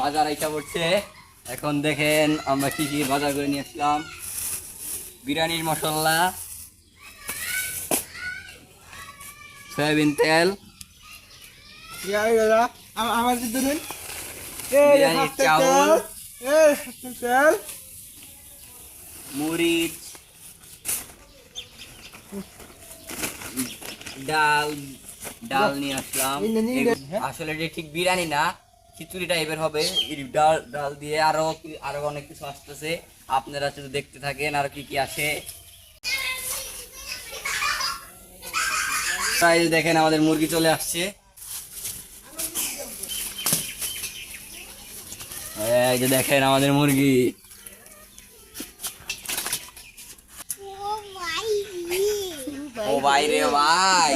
বাজার আইসা পড়ছে। এখন দেখেন আমরা কি কি বাজার করে নিয়ে আসলাম। বিরিয়ানির মশলা সয়াবিন তেল। আমার ধরুন। চাউল। তেল মরিচ ডাল ডাল নিয়ে আসলাম। আসলে এটা ঠিক বিরিয়ানি না। খিচুড়ি টাইপের হবে ডাল ডাল দিয়ে আরও কি- আরও অনেক কিছু আসতেছে। আপনারা শুধু দেখতে থাকেন আর কি কি আসে তাই দেখেন আমাদের মুরগি চলে আসছে। এই যে দেখেন আমাদের মুরগি। ও ভাই রে ভাই।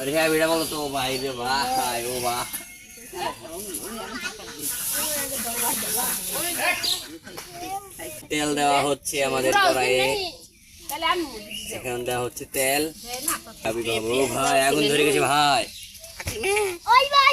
আরে হ্যাঁ বলো তো ও ভাই রে ভাই ও তেল দেওয়া হচ্ছে আমাদের কড়াইয়ে। এখন দেওয়া হচ্ছে তেল। ভাবি বাবু ভাই আগুন ধরে গেছে ভাই। ওই ভাই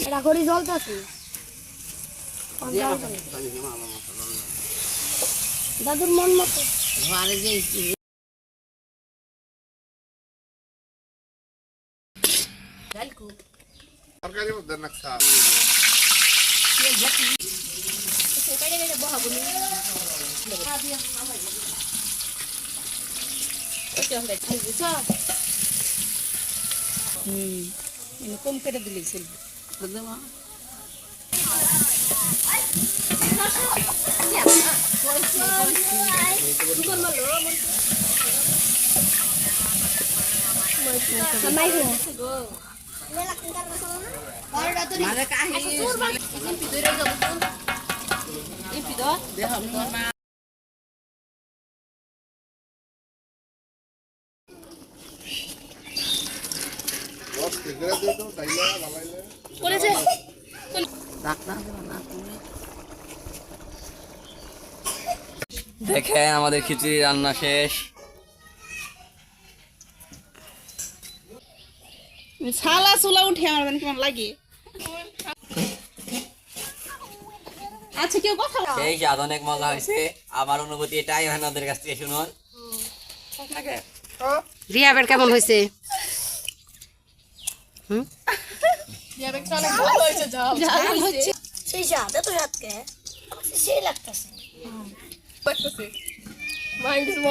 এটা করে জ্বলতেছে দাদুর মন মতো। তরকারি মধ্যে নাকসা কম কেটে দিলেই চলবে। রস থেকে দিয়ে তো দেখেন আমাদের খিচুড়ি রান্না শেষ। ছালা চুলা উঠে আমার জানি কেমন লাগে? আচ্ছা কেউ কথা বলো? সেই স্বাদ অনেক মজা হয়েছে। আমার অনুভূতি এটাই আপনাদের কাছ থেকে শুনুন। রিয়াবের কেমন হয়েছে? ঝাল সেই স্বাদ এত স্বাদ সেই লাগতেছে।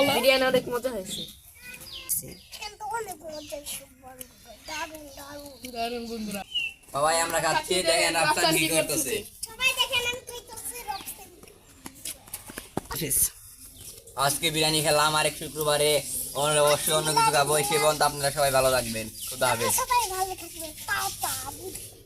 বিরিয়ানি অনেক মজা হয়েছে। অনেক মজা দারুণ দারুণ। সবাই আমরা খাচ্ছি দেখেন আপনার কি করতেছে। সবাই দেখেন আমি খাইতেছি রক্ত আজকে বিরিয়ানি খেলাম আরেক শুক্রবারে। অন্য অবশ্যই অন্য কিছু খাব। সে পর্যন্ত আপনারা সবাই ভালো থাকবেন। খুদা হাফেজ। সবাই ভালো থাকবে টাটা